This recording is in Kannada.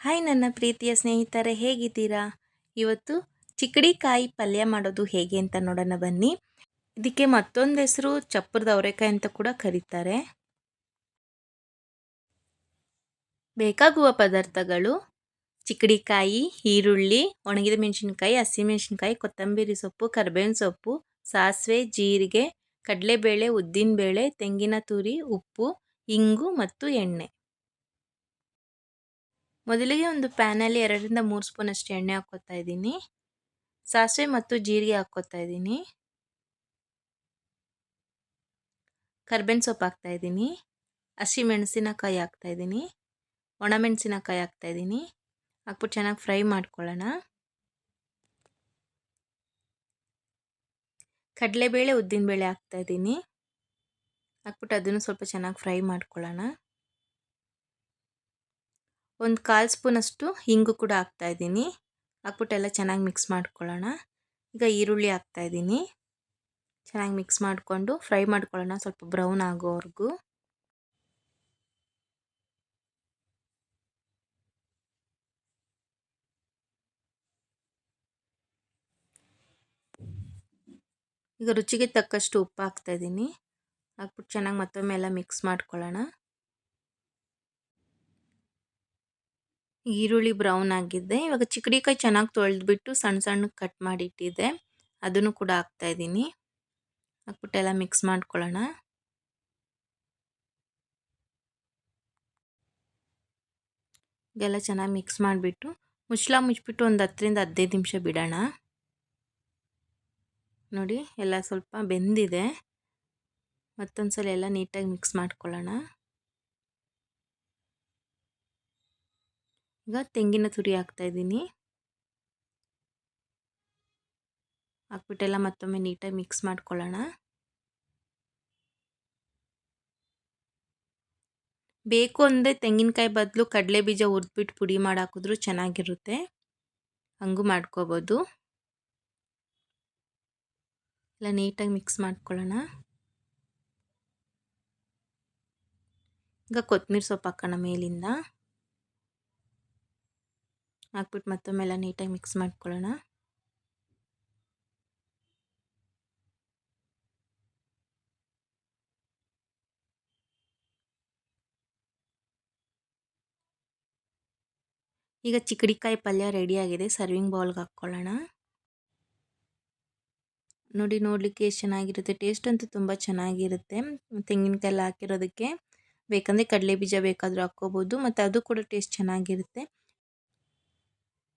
ಹಾಯ್ ನನ್ನ ಪ್ರೀತಿಯ ಸ್ನೇಹಿತರೆ, ಹೇಗಿದ್ದೀರಾ? ಇವತ್ತು ಚಿಕ್ಕಡಿಕಾಯಿ ಪಲ್ಯ ಮಾಡೋದು ಹೇಗೆ ಅಂತ ನೋಡೋಣ ಬನ್ನಿ. ಇದಕ್ಕೆ ಮತ್ತೊಂದು ಹೆಸರು ಚಪ್ಪರದ ಅವರೆಕಾಯಿ ಅಂತ ಕೂಡ ಕರೀತಾರೆ. ಬೇಕಾಗುವ ಪದಾರ್ಥಗಳು, ಚಿಕ್ಕಡಿಕಾಯಿ, ಈರುಳ್ಳಿ, ಒಣಗಿದ ಮೆಣಸಿನ್ಕಾಯಿ ಹಸಿಮೆಣಸಿನ್ಕಾಯಿ ಕೊತ್ತಂಬರಿ ಸೊಪ್ಪು, ಕರ್ಬೇವಿನ ಸೊಪ್ಪು, ಸಾಸಿವೆ, ಜೀರಿಗೆ, ಕಡಲೆಬೇಳೆ, ಉದ್ದಿನಬೇಳೆ, ತೆಂಗಿನ ತುರಿ, ಉಪ್ಪು, ಇಂಗು ಮತ್ತು ಎಣ್ಣೆ. ಮೊದಲಿಗೆ ಒಂದು ಪ್ಯಾನಲ್ಲಿ ಎರಡರಿಂದ ಮೂರು ಸ್ಪೂನಷ್ಟು ಎಣ್ಣೆ ಹಾಕ್ಕೋತಾ ಇದ್ದೀನಿ. ಸಾಸಿವೆ ಮತ್ತು ಜೀರಿಗೆ ಹಾಕ್ಕೋತಾ ಇದ್ದೀನಿ. ಕರ್ಬೇವಿನ ಸೊಪ್ಪು ಹಾಕ್ತಾ ಇದ್ದೀನಿ. ಹಸಿ ಮೆಣಸಿನಕಾಯಿ ಹಾಕ್ತಾ ಇದ್ದೀನಿ. ಒಣಮೆಣಸಿನಕಾಯಿ ಹಾಕ್ತಾ ಇದ್ದೀನಿ. ಹಾಕ್ಬಿಟ್ಟು ಚೆನ್ನಾಗಿ ಫ್ರೈ ಮಾಡ್ಕೊಳ್ಳೋಣ. ಕಡಲೆಬೇಳೆ ಉದ್ದಿನಬೇಳೆ ಹಾಕ್ತಾ ಇದ್ದೀನಿ. ಹಾಕ್ಬಿಟ್ಟು ಅದನ್ನು ಸ್ವಲ್ಪ ಚೆನ್ನಾಗಿ ಫ್ರೈ ಮಾಡ್ಕೊಳ್ಳೋಣ. ಒಂದು ಕಾಲು ಸ್ಪೂನಷ್ಟು ಹಿಂಗು ಕೂಡ ಹಾಕ್ತಾ ಇದ್ದೀನಿ. ಹಾಕ್ಬಿಟ್ಟು ಎಲ್ಲ ಚೆನ್ನಾಗಿ ಮಿಕ್ಸ್ ಮಾಡ್ಕೊಳ್ಳೋಣ. ಈಗ ಈರುಳ್ಳಿ ಹಾಕ್ತಾ ಇದ್ದೀನಿ. ಚೆನ್ನಾಗಿ ಮಿಕ್ಸ್ ಮಾಡಿಕೊಂಡು ಫ್ರೈ ಮಾಡ್ಕೊಳ್ಳೋಣ ಸ್ವಲ್ಪ ಬ್ರೌನ್ ಆಗೋವರೆಗೂ. ಈಗ ರುಚಿಗೆ ತಕ್ಕಷ್ಟು ಉಪ್ಪು ಹಾಕ್ತಾ ಇದ್ದೀನಿ. ಹಾಕ್ಬಿಟ್ಟು ಚೆನ್ನಾಗಿ ಮತ್ತೊಮ್ಮೆ ಎಲ್ಲ ಮಿಕ್ಸ್ ಮಾಡ್ಕೊಳ್ಳೋಣ. ಈರುಳ್ಳಿ ಬ್ರೌನ್ ಆಗಿದೆ ಇವಾಗ ಚಿಕ್ಕಡಿಕಾಯಿ ಚೆನ್ನಾಗಿ ತೊಳೆದ್ಬಿಟ್ಟು ಸಣ್ಣ ಸಣ್ಣ ಕಟ್ ಮಾಡಿ ಇಟ್ಟಿದ್ದೆ ಅದನ್ನು ಕೂಡ ಹಾಕ್ತಾ ಇದ್ದೀನಿ. ಹಾಕ್ಬಿಟ್ಟೆಲ್ಲ ಮಿಕ್ಸ್ ಮಾಡ್ಕೊಳ್ಳೋಣ. ಎಲ್ಲ ಚೆನ್ನಾಗಿ ಮಿಕ್ಸ್ ಮಾಡಿಬಿಟ್ಟು ಮುಚ್ಚಳ ಮುಚ್ಚಿಬಿಟ್ಟು ಒಂದು ಹತ್ತರಿಂದ ಹದಿನೈದು ನಿಮಿಷ ಬಿಡೋಣ. ನೋಡಿ, ಎಲ್ಲ ಸ್ವಲ್ಪ ಬೆಂದಿದೆ. ಮತ್ತೊಂದು ಸಲ ಎಲ್ಲ ನೀಟಾಗಿ ಮಿಕ್ಸ್ ಮಾಡ್ಕೊಳ್ಳೋಣ. ಈಗ ತೆಂಗಿನ ತುರಿ ಹಾಕ್ತಾಯಿದ್ದೀನಿ ಹಾಕ್ಬಿಟ್ಟೆಲ್ಲ ಮತ್ತೊಮ್ಮೆ ನೀಟಾಗಿ ಮಿಕ್ಸ್ ಮಾಡ್ಕೊಳ್ಳೋಣ. ಬೇಕು ಅಂದರೆ ತೆಂಗಿನಕಾಯಿ ಬದಲು ಕಡಲೆ ಬೀಜ ಹುರಿದ್ಬಿಟ್ಟು ಪುಡಿ ಮಾಡಿ ಹಾಕಿದ್ರು ಚೆನ್ನಾಗಿರುತ್ತೆ. ಹಂಗೂ ಮಾಡ್ಕೋಬೋದು. ಎಲ್ಲ ನೀಟಾಗಿ ಮಿಕ್ಸ್ ಮಾಡ್ಕೊಳ್ಳೋಣ. ಈಗ ಕೊತ್ತಂಬರಿ ಸೊಪ್ಪು ಹಾಕೋಣ ಮೇಲಿಂದ. ಹಾಕ್ಬಿಟ್ಟು ಮತ್ತೊಮ್ಮೆಲ್ಲ ನೀಟಾಗಿ ಮಿಕ್ಸ್ ಮಾಡ್ಕೊಳ್ಳೋಣ. ಈಗ ಚಿಕ್ಕಡಿಕಾಯಿ ಪಲ್ಯ ರೆಡಿಯಾಗಿದೆ ಸರ್ವಿಂಗ್ ಬೌಲ್ಗೆ ಹಾಕ್ಕೊಳ್ಳೋಣ. ನೋಡಿ, ನೋಡಲಿಕ್ಕೆ ಎಷ್ಟು ಚೆನ್ನಾಗಿರುತ್ತೆ. ಟೇಸ್ಟ್ ಅಂತೂ ತುಂಬ ಚೆನ್ನಾಗಿರುತ್ತೆ. ತೆಂಗಿನಕಾಯಿ ಹಾಕಿರೋದಕ್ಕೆ. ಬೇಕಂದರೆ ಕಡಲೆ ಬೀಜ ಬೇಕಾದರೂ ಹಾಕ್ಕೋಬೋದು. ಮತ್ತು ಅದು ಕೂಡ ಟೇಸ್ಟ್ ಚೆನ್ನಾಗಿರುತ್ತೆ.